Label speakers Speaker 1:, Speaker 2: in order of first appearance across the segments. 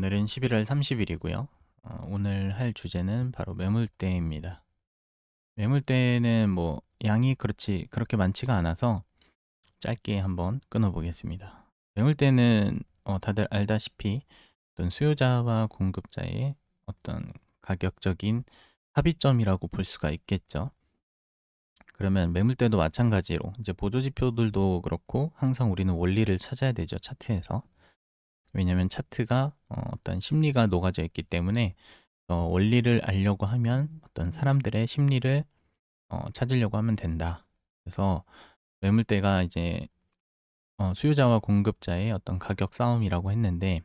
Speaker 1: 오늘은 11월 30일이고요. 어, 오늘 할 주제는 바로 매물대입니다. 매물대는 뭐 양이 그렇지 그렇게 많지가 않아서 짧게 한번 끊어보겠습니다. 매물대는 어, 다들 알다시피 어떤 수요자와 공급자의 어떤 가격적인 합의점이라고 볼 수가 있겠죠. 그러면 매물대도 마찬가지로 이제 보조지표들도 그렇고 항상 우리는 원리를 찾아야 되죠 차트에서 왜냐하면 차트가 어, 어떤 심리가 녹아져 있기 때문에 어, 원리를 알려고 하면 어떤 사람들의 심리를 어, 찾으려고 하면 된다. 그래서 매물대가 이제 어, 수요자와 공급자의 어떤 가격 싸움이라고 했는데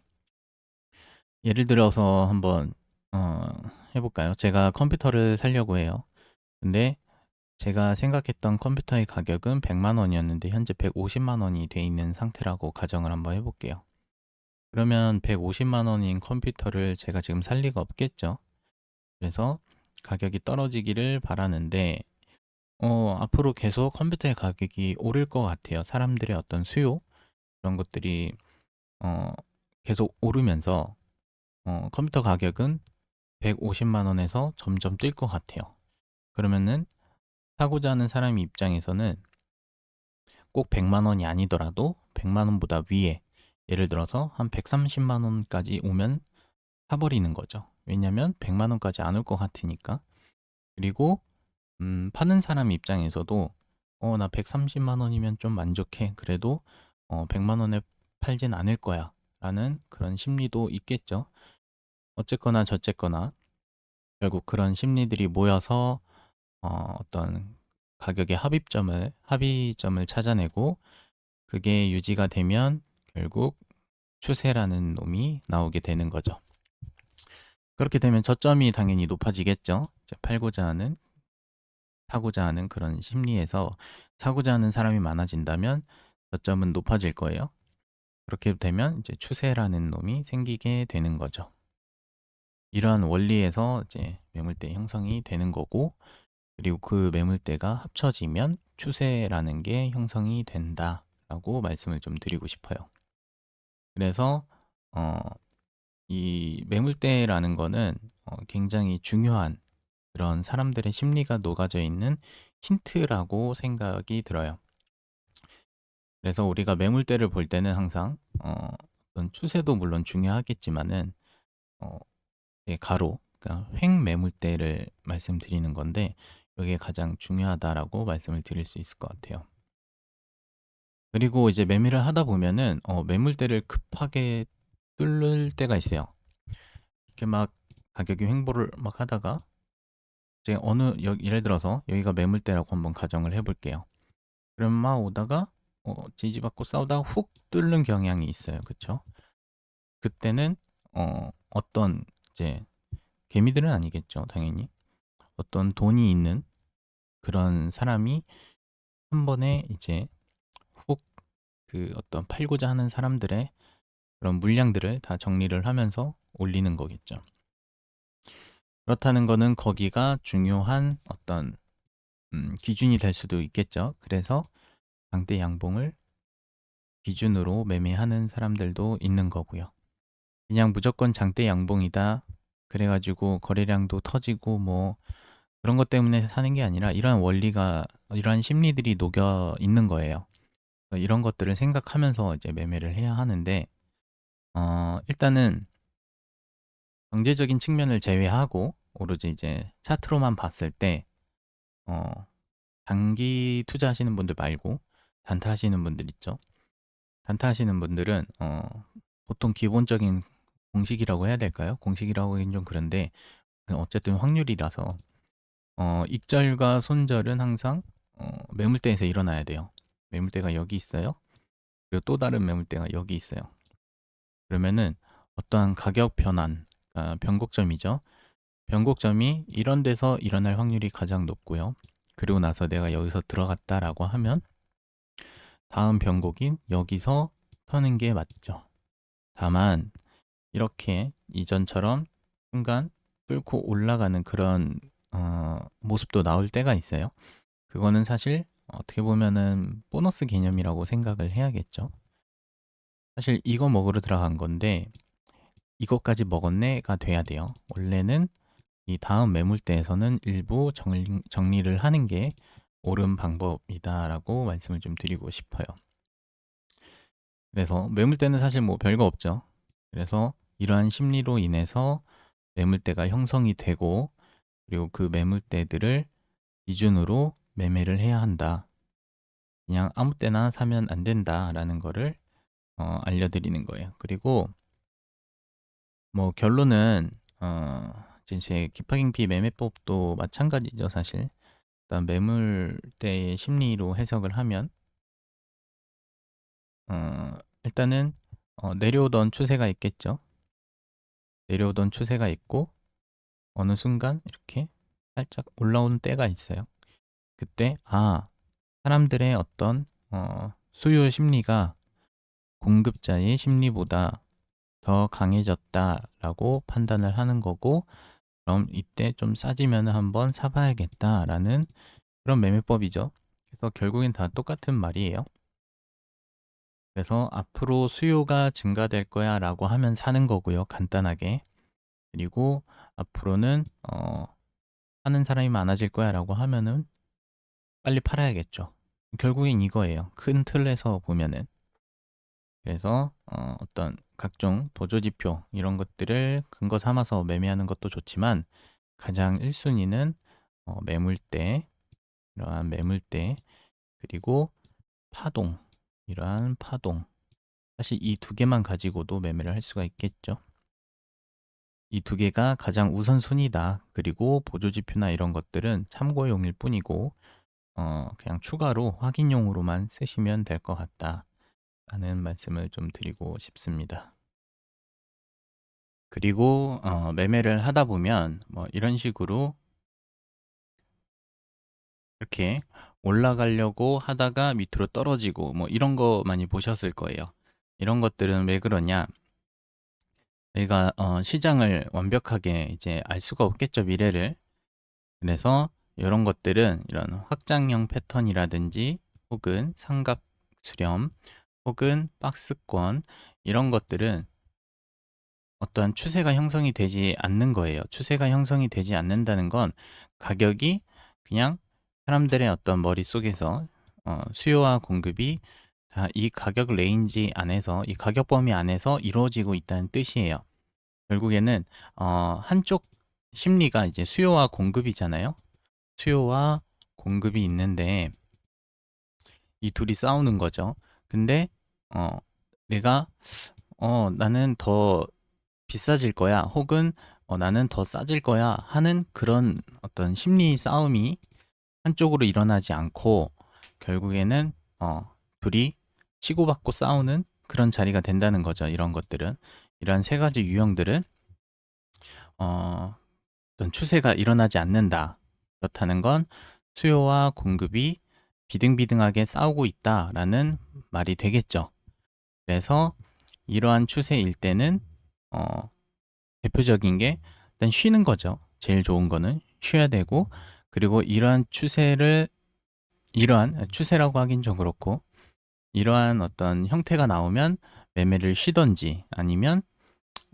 Speaker 1: 예를 들어서 한번 어, 해볼까요? 제가 컴퓨터를 사려고 해요. 근데 제가 생각했던 컴퓨터의 가격은 100만 원이었는데 현재 150만 원이 돼 있는 상태라고 가정을 한번 해볼게요. 그러면 150만 원인 컴퓨터를 제가 지금 살 리가 없겠죠. 그래서 가격이 떨어지기를 바라는데 어, 앞으로 계속 컴퓨터의 가격이 오를 것 같아요. 사람들의 어떤 수요 그런 것들이 어, 계속 오르면서 어, 컴퓨터 가격은 150만 원에서 점점 뛸 것 같아요. 그러면은 사고자 하는 사람 입장에서는 꼭 100만 원이 아니더라도 100만 원보다 위에 예를 들어서 한 130만 원까지 오면 사버리는 거죠. 왜냐면 100만 원까지 안 올 것 같으니까. 그리고 음, 파는 사람 입장에서도 어, 나 130만 원이면 좀 만족해. 그래도 어, 100만 원에 팔진 않을 거야. 라는 그런 심리도 있겠죠. 어쨌거나 저쨌거나 결국 그런 심리들이 모여서 어, 어떤 가격의 합의점을 합의점을 찾아내고 그게 유지가 되면 결국 추세라는 놈이 나오게 되는 거죠. 그렇게 되면 저점이 당연히 높아지겠죠. 팔고자 하는, 사고자 하는 그런 심리에서 사고자 하는 사람이 많아진다면 저점은 높아질 거예요. 그렇게 되면 이제 추세라는 놈이 생기게 되는 거죠. 이러한 원리에서 이제 매물대 형성이 되는 거고, 그리고 그 매물대가 합쳐지면 추세라는 게 형성이 된다라고 말씀을 좀 드리고 싶어요. 그래서 어, 이 매물대라는 거는 어, 굉장히 중요한 그런 사람들의 심리가 녹아져 있는 힌트라고 생각이 들어요. 그래서 우리가 매물대를 볼 때는 항상 어, 추세도 물론 중요하겠지만은 어, 예, 가로, 그러니까 횡 매물대를 말씀드리는 건데 이게 가장 중요하다라고 말씀을 드릴 수 있을 것 같아요. 그리고 이제 매매를 하다 보면은 어, 매물대를 급하게 뚫을 때가 있어요. 이렇게 막 가격이 횡보를 막 하다가 이제 어느 여, 예를 들어서 여기가 매물대라고 한번 가정을 해볼게요. 그럼 막 오다가 어, 지지받고 싸우다가 훅 뚫는 경향이 있어요. 그쵸? 그때는 어, 어떤 이제 개미들은 아니겠죠. 당연히 어떤 돈이 있는 그런 사람이 한 번에 이제 그 어떤 팔고자 하는 사람들의 그런 물량들을 다 정리를 하면서 올리는 거겠죠. 그렇다는 거는 거기가 중요한 어떤 음, 기준이 될 수도 있겠죠. 그래서 강대 양봉을 기준으로 매매하는 사람들도 있는 거고요. 그냥 무조건 장대 양봉이다. 그래가지고 거래량도 터지고 뭐 그런 것 때문에 사는 게 아니라 이러한 원리가 이러한 심리들이 녹여 있는 거예요. 어, 이런 것들을 생각하면서 이제 매매를 해야 하는데 어, 일단은 경제적인 측면을 제외하고 오로지 이제 차트로만 봤을 때 어, 단기 투자하시는 분들 말고 단타 하시는 분들 있죠. 단타 하시는 분들은 어, 보통 기본적인 공식이라고 해야 될까요? 공식이라고 하긴 좀 그런데 어쨌든 확률이라서 어, 익절과 손절은 항상 어, 매물대에서 일어나야 돼요. 매물대가 여기 있어요. 그리고 또 다른 매물대가 여기 있어요. 그러면은 어떠한 가격 변환, 아, 변곡점이죠. 변곡점이 이런 데서 일어날 확률이 가장 높고요. 그리고 나서 내가 여기서 들어갔다라고 하면 다음 변곡인 여기서 터는 게 맞죠. 다만 이렇게 이전처럼 순간 뚫고 올라가는 그런 어, 모습도 나올 때가 있어요. 그거는 사실 어떻게 보면은 보너스 개념이라고 생각을 해야겠죠. 사실 이거 먹으러 들어간 건데 이것까지 먹었네가 돼야 돼요. 원래는 이 다음 매물대에서는 일부 정리, 정리를 하는 게 옳은 방법이다라고 말씀을 좀 드리고 싶어요. 그래서 매물대는 사실 뭐 별거 없죠. 그래서 이러한 심리로 인해서 매물대가 형성이 되고 그리고 그 매물대들을 기준으로 매매를 해야 한다. 그냥 아무 때나 사면 안 된다라는 거를 어, 알려드리는 거예요. 그리고 뭐 결론은 어, 제 기파경피 매매법도 마찬가지죠, 사실. 일단 매물대의 심리로 해석을 하면 어, 일단은 어, 내려오던 추세가 있겠죠. 내려오던 추세가 있고 어느 순간 이렇게 살짝 올라오는 때가 있어요. 그때 아 사람들의 어떤 어, 수요 심리가 공급자의 심리보다 더 강해졌다라고 판단을 하는 거고 그럼 이때 좀 싸지면 한번 사봐야겠다라는 그런 매매법이죠. 그래서 결국엔 다 똑같은 말이에요. 그래서 앞으로 수요가 증가될 거야 라고 하면 사는 거고요. 간단하게. 그리고 앞으로는 어, 하는 사람이 많아질 거야 라고 하면은 빨리 팔아야겠죠. 결국엔 이거예요. 큰 틀에서 보면은. 그래서 어, 어떤 각종 보조지표 이런 것들을 근거 삼아서 매매하는 것도 좋지만 가장 1순위는 어, 매물대, 이러한 매물대, 그리고 파동, 이러한 파동. 사실 이 두 개만 가지고도 매매를 할 수가 있겠죠. 이 두 개가 가장 우선순위다. 그리고 보조지표나 이런 것들은 참고용일 뿐이고 어, 그냥 추가로 확인용으로만 쓰시면 될 것 같다. 라는 말씀을 좀 드리고 싶습니다. 그리고 어, 매매를 하다 보면 뭐 이런 식으로 이렇게 올라가려고 하다가 밑으로 떨어지고 뭐 이런 거 많이 보셨을 거예요. 이런 것들은 왜 그러냐? 저희가 어, 시장을 완벽하게 이제 알 수가 없겠죠, 미래를. 그래서 이런 것들은 이런 확장형 패턴이라든지 혹은 삼각 수렴 혹은 박스권 이런 것들은 어떠한 추세가 형성이 되지 않는 거예요. 추세가 형성이 되지 않는다는 건 가격이 그냥 사람들의 어떤 머릿속에서 어, 수요와 공급이 다 이 가격 레인지 안에서 이 가격 범위 안에서 이루어지고 있다는 뜻이에요. 결국에는 어, 한쪽 심리가 이제 수요와 공급이잖아요. 수요와 공급이 있는데 이 둘이 싸우는 거죠. 근데 어, 내가 어, 나는 더 비싸질 거야. 혹은 어, 나는 더 싸질 거야 하는 그런 어떤 심리 싸움이 한쪽으로 일어나지 않고 결국에는 어, 둘이 치고받고 싸우는 그런 자리가 된다는 거죠. 이런 것들은 이러한 세 가지 유형들은 어, 어떤 추세가 일어나지 않는다. 그렇다는 건 수요와 공급이 비등비등하게 싸우고 있다라는 말이 되겠죠. 그래서 이러한 추세일 때는 어, 대표적인 게 일단 쉬는 거죠. 제일 좋은 거는 쉬어야 되고 그리고 이러한 추세를 이러한 추세라고 하긴 좀 그렇고 이러한 어떤 형태가 나오면 매매를 쉬던지 아니면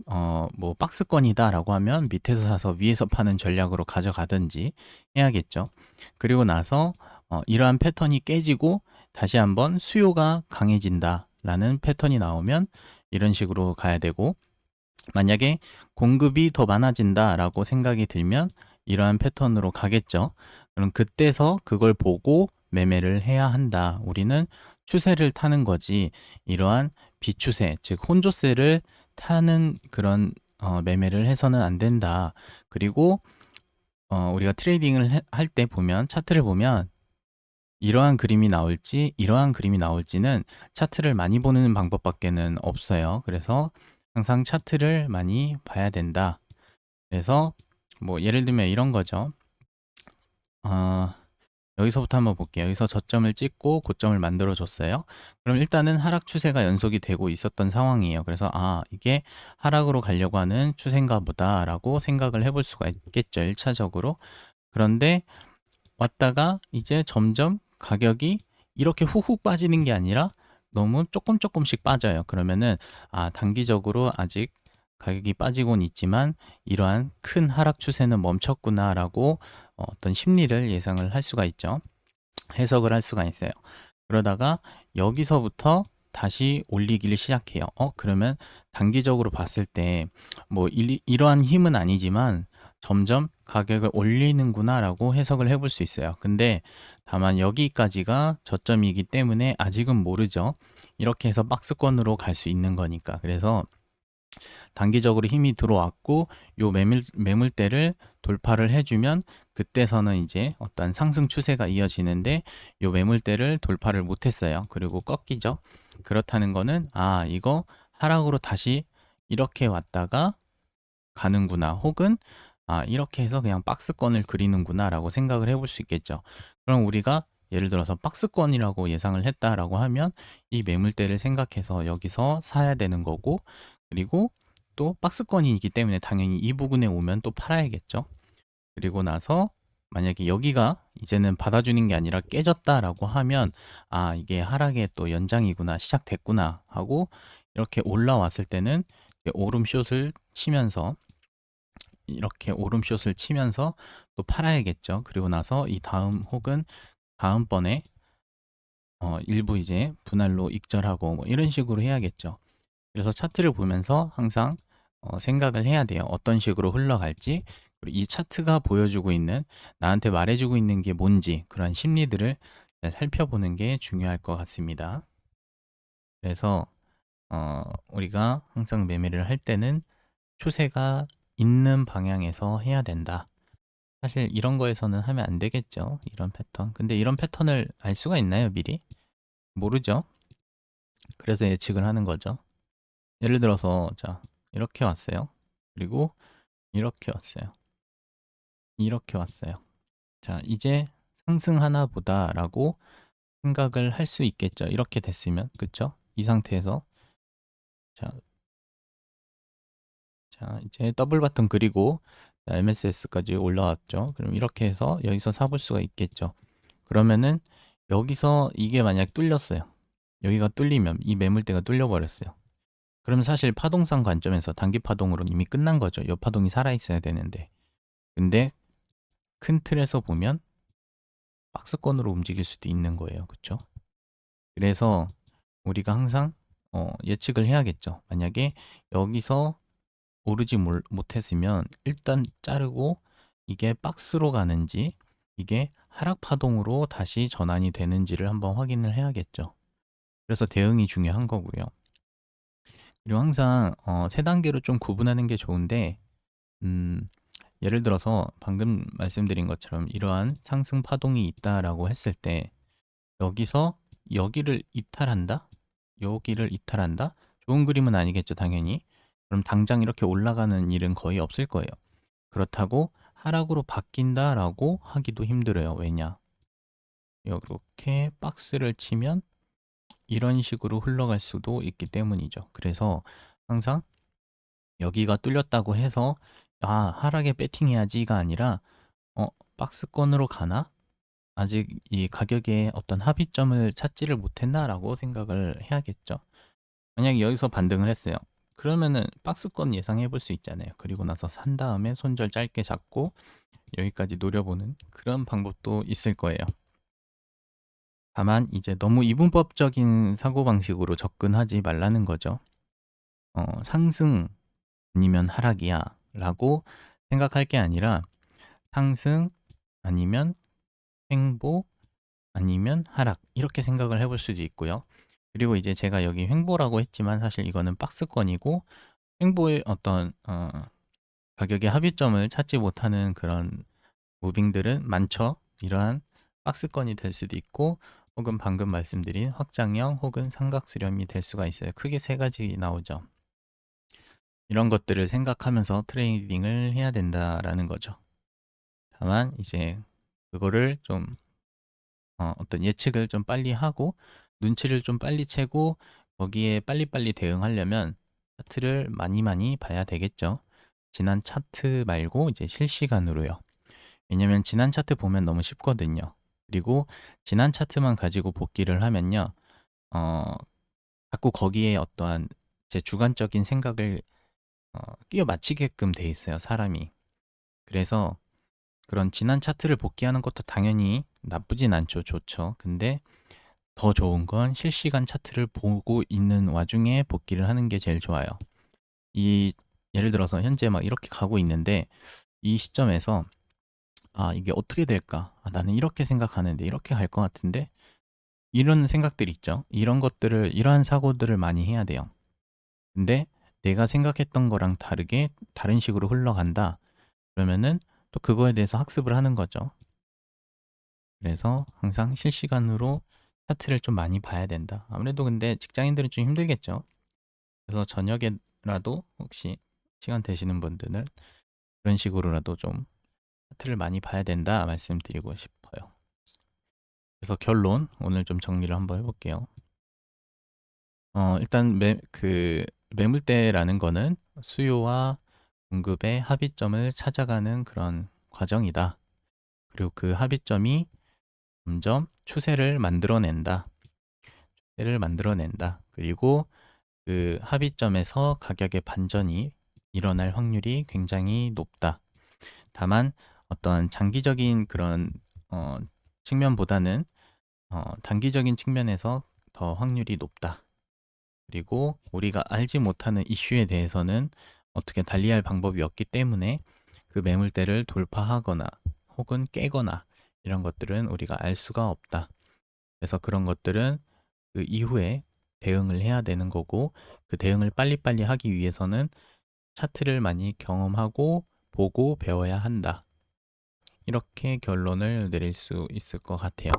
Speaker 1: 어, 뭐 박스권이다라고 하면 밑에서 사서 위에서 파는 전략으로 가져가든지 해야겠죠. 그리고 나서 어, 이러한 패턴이 깨지고 다시 한번 수요가 강해진다라는 패턴이 나오면 이런 식으로 가야 되고 만약에 공급이 더 많아진다라고 생각이 들면 이러한 패턴으로 가겠죠. 그럼 그때서 그걸 보고 매매를 해야 한다. 우리는 추세를 타는 거지 이러한 비추세, 즉 혼조세를 타는 그런 어, 매매를 해서는 안 된다. 그리고 어, 우리가 트레이딩을 할 때 보면 차트를 보면 이러한 그림이 나올지 이러한 그림이 나올지는 차트를 많이 보는 방법밖에는 없어요. 그래서 항상 차트를 많이 봐야 된다. 그래서 뭐 예를 들면 이런 거죠. 어, 여기서부터 한번 볼게요. 여기서 저점을 찍고 고점을 만들어 줬어요. 그럼 일단은 하락 추세가 연속이 되고 있었던 상황이에요. 그래서 아, 이게 하락으로 가려고 하는 추세인가 보다라고 생각을 해볼 수가 있겠죠. 1차적으로. 그런데 왔다가 이제 점점 가격이 이렇게 후훅 빠지는 게 아니라 너무 조금 조금씩 빠져요. 그러면은 아, 단기적으로 아직 가격이 빠지곤 있지만 이러한 큰 하락 추세는 멈췄구나라고 어, 어떤 심리를 예상을 할 수가 있죠. 해석을 할 수가 있어요. 그러다가 여기서부터 다시 올리기를 시작해요. 어, 그러면 단기적으로 봤을 때 뭐 이러한 힘은 아니지만 점점 가격을 올리는구나라고 해석을 해볼 수 있어요. 근데 다만 여기까지가 저점이기 때문에 아직은 모르죠. 이렇게 해서 박스권으로 갈 수 있는 거니까. 그래서 단기적으로 힘이 들어왔고 요 매물 매물대를 돌파를 해주면 그때서는 이제 어떤 상승 추세가 이어지는데 요 매물대를 돌파를 못했어요. 그리고 꺾이죠. 그렇다는 거는 아 이거 하락으로 다시 이렇게 왔다가 가는구나 혹은 아 이렇게 해서 그냥 박스권을 그리는구나 라고 생각을 해볼 수 있겠죠 그럼 우리가 예를 들어서 박스권이라고 예상을 했다라고 하면 이 매물대를 생각해서 여기서 사야 되는 거고 그리고 또 박스권이기 때문에 당연히 이 부분에 오면 또 팔아야겠죠 그리고 나서 만약에 여기가 이제는 받아주는 게 아니라 깨졌다라고 하면 아 이게 하락의 또 연장이구나 시작됐구나 하고 이렇게 올라왔을 때는 오름숏을 치면서 이렇게 오름숏을 치면서 또 팔아야겠죠. 그리고 나서 이 다음 혹은 다음번에 어, 일부 이제 분할로 익절하고 뭐 이런 식으로 해야겠죠. 그래서 차트를 보면서 항상 어, 생각을 해야 돼요. 어떤 식으로 흘러갈지 그리고 이 차트가 보여주고 있는 나한테 말해주고 있는 게 뭔지 그런 심리들을 살펴보는 게 중요할 것 같습니다. 그래서 어, 우리가 항상 매매를 할 때는 추세가 있는 방향에서 해야 된다. 사실 이런 거에서는 하면 안 되겠죠. 이런 패턴. 근데 이런 패턴을 알 수가 있나요, 미리? 모르죠. 그래서 예측을 하는 거죠. 예를 들어서 자, 이렇게 왔어요. 그리고 이렇게 왔어요. 이렇게 왔어요. 자, 이제 상승하나 보다라고 생각을 할 수 있겠죠. 이렇게 됐으면. 그쵸? 이 상태에서 자, 자, 이제 더블 버튼 그리고 MSS까지 올라왔죠. 그럼 이렇게 해서 여기서 사볼 수가 있겠죠. 그러면은 여기서 이게 만약 뚫렸어요. 여기가 뚫리면 이 매물대가 뚫려버렸어요. 그러면 사실 파동상 관점에서 단기 파동으로 이미 끝난 거죠. 옆 파동이 살아있어야 되는데. 근데 큰 틀에서 보면 박스권으로 움직일 수도 있는 거예요. 그렇죠? 그래서 우리가 항상 어, 예측을 해야겠죠. 만약에 여기서 오르지 못했으면 일단 자르고 이게 박스로 가는지 이게 하락 파동으로 다시 전환이 되는지를 한번 확인을 해야겠죠. 그래서 대응이 중요한 거고요. 그리고 항상 어, 세 단계로 좀 구분하는 게 좋은데 음, 예를 들어서 방금 말씀드린 것처럼 이러한 상승 파동이 있다라고 했을 때 여기서 여기를 이탈한다? 여기를 이탈한다? 좋은 그림은 아니겠죠, 당연히. 그럼 당장 이렇게 올라가는 일은 거의 없을 거예요. 그렇다고 하락으로 바뀐다라고 하기도 힘들어요. 왜냐? 이렇게 박스를 치면 이런 식으로 흘러갈 수도 있기 때문이죠. 그래서 항상 여기가 뚫렸다고 해서 아 하락에 배팅해야지가 아니라 어 박스권으로 가나? 아직 이 가격에 어떤 합의점을 찾지를 못했나라고 생각을 해야겠죠. 만약 여기서 반등을 했어요. 그러면은 박스권 예상해 볼 수 있잖아요. 그리고 나서 산 다음에 손절 짧게 잡고 여기까지 노려보는 그런 방법도 있을 거예요. 다만 이제 너무 이분법적인 사고방식으로 접근하지 말라는 거죠. 어, 상승 아니면 하락이야 라고 생각할 게 아니라 상승 아니면 횡보 아니면 하락 이렇게 생각을 해 볼 수도 있고요. 그리고 이제 제가 여기 횡보라고 했지만 사실 이거는 박스권이고 횡보의 어떤 어, 가격의 합의점을 찾지 못하는 그런 무빙들은 많죠. 이러한 박스권이 될 수도 있고 혹은 방금 말씀드린 확장형 혹은 삼각수렴이 될 수가 있어요. 크게 세 가지 나오죠. 이런 것들을 생각하면서 트레이딩을 해야 된다라는 거죠. 다만 이제 그거를 좀 어, 어떤 예측을 좀 빨리 하고 눈치를 좀 빨리 채고 거기에 빨리빨리 대응하려면 차트를 많이 많이 봐야 되겠죠. 지난 차트 말고 이제 실시간으로요. 왜냐면 지난 차트 보면 너무 쉽거든요. 그리고 지난 차트만 가지고 복귀를 하면요. 어, 자꾸 거기에 어떠한 제 주관적인 생각을 어, 끼워 맞히게끔 돼 있어요, 사람이. 그래서 그런 지난 차트를 복귀하는 것도 당연히 나쁘진 않죠. 좋죠. 근데 더 좋은 건 실시간 차트를 보고 있는 와중에 복귀를 하는 게 제일 좋아요. 이 예를 들어서 현재 막 이렇게 가고 있는데 이 시점에서 아, 이게 어떻게 될까? 아, 나는 이렇게 생각하는데 이렇게 갈 것 같은데 이런 생각들이 있죠. 이런 것들을 이러한 사고들을 많이 해야 돼요. 근데 내가 생각했던 거랑 다르게 다른 식으로 흘러간다. 그러면은 또 그거에 대해서 학습을 하는 거죠. 그래서 항상 실시간으로 차트를 좀 많이 봐야 된다. 아무래도 근데 직장인들은 좀 힘들겠죠. 그래서 저녁에라도 혹시 시간 되시는 분들은 그런 식으로라도 좀 차트를 많이 봐야 된다 말씀드리고 싶어요. 그래서 결론 오늘 좀 정리를 한번 해볼게요. 어, 일단 매, 그 매물대라는 거는 수요와 공급의 합의점을 찾아가는 그런 과정이다. 그리고 그 합의점이 점점 추세를 만들어낸다. 추세를 만들어낸다. 그리고 그 합의점에서 가격의 반전이 일어날 확률이 굉장히 높다. 다만 어떤 장기적인 그런 어, 측면보다는 어, 단기적인 측면에서 더 확률이 높다. 그리고 우리가 알지 못하는 이슈에 대해서는 어떻게 달리할 방법이 없기 때문에 그 매물대를 돌파하거나 혹은 깨거나 이런 것들은 우리가 알 수가 없다. 그래서 그런 것들은 그 이후에 대응을 해야 되는 거고 그 대응을 빨리빨리 하기 위해서는 차트를 많이 경험하고 보고 배워야 한다. 이렇게 결론을 내릴 수 있을 것 같아요.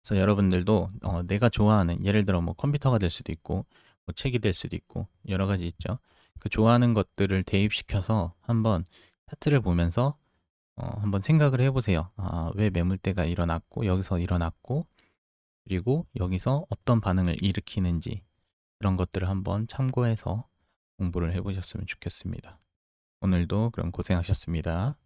Speaker 1: 그래서 여러분들도 어, 내가 좋아하는 예를 들어 뭐 컴퓨터가 될 수도 있고 뭐 책이 될 수도 있고 여러 가지 있죠. 그 좋아하는 것들을 대입시켜서 한번 차트를 보면서 어, 한번 생각을 해보세요. 아, 왜 매물대가 일어났고 여기서 일어났고 그리고 여기서 어떤 반응을 일으키는지 그런 것들을 한번 참고해서 공부를 해보셨으면 좋겠습니다. 오늘도 그럼 고생하셨습니다.